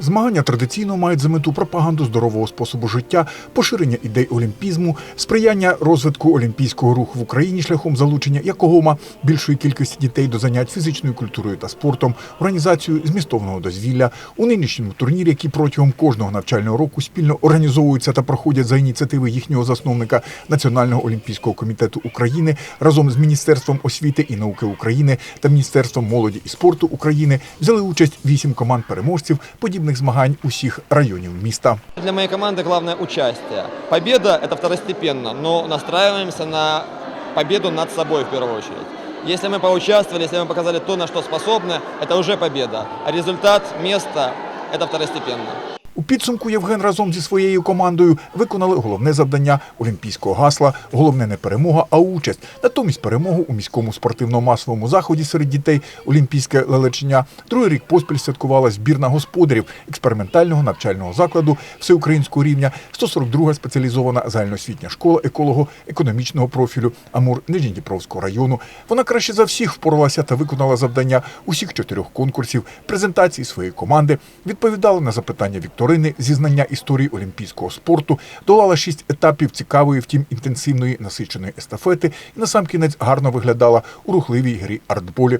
Змагання традиційно мають за мету пропаганду здорового способу життя, поширення ідей олімпізму, сприяння розвитку олімпійського руху в Україні шляхом залучення якогома більшої кількості дітей до занять фізичною культурою та спортом, організацію змістовного дозвілля. У нинішньому турнірі, який протягом кожного навчального року спільно організовуються та проходять за ініціативи їхнього засновника Національного олімпійського комітету України разом з Міністерством освіти і науки України та Міністерством молоді і спорту України, взяли участь вісім команд переможців подібних змагань усіх районів міста. Для моей команды главное участие. Победа – это второстепенно, но настраиваемся на победу над собой в первую очередь. Если мы поучаствовали, если мы показали то, на что способны, это уже победа. А результат, место – это второстепенно. У підсумку Євген разом зі своєю командою виконали головне завдання олімпійського гасла. Головне не перемога, а участь. Натомість перемогу у міському спортивно-масовому заході серед дітей Олімпійське лелечення другий рік поспіль святкувала збірна господарів експериментального навчального закладу всеукраїнського рівня, 142 спеціалізована загальноосвітня школа еколого-економічного профілю Амур Нижньодніпровського району. Вона краще за всіх впоралася та виконала завдання усіх чотирьох конкурсів, презентації своєї команди, відповідала на запитання вікторини, зізнання історії олімпійського спорту, долала шість етапів цікавої, втім інтенсивної насиченої естафети і насамкінець гарно виглядала у рухливій грі артболі.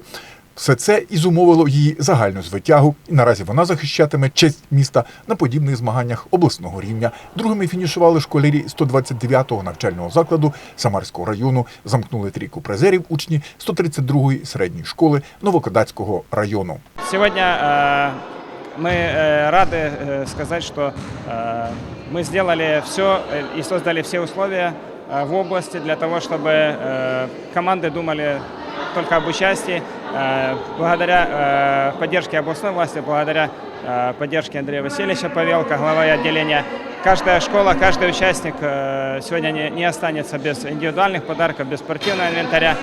Все це і зумовило її загальну звитягу, і наразі вона захищатиме честь міста на подібних змаганнях обласного рівня. Другими фінішували школярі 129-го навчального закладу Самарського району. Замкнули трійку призерів учні 132-ї середньої школи Новокодацького району. Сегодня э, мы э, рады э, сказать, что э, мы сделали все и создали все условия в области для того, чтобы команды думали только об участии. Благодаря поддержке областной власти, благодаря поддержке Андрея Васильевича Павелка, главой отделения, каждая школа, каждый участник сегодня не останется без индивидуальных подарков, без спортивного инвентаря.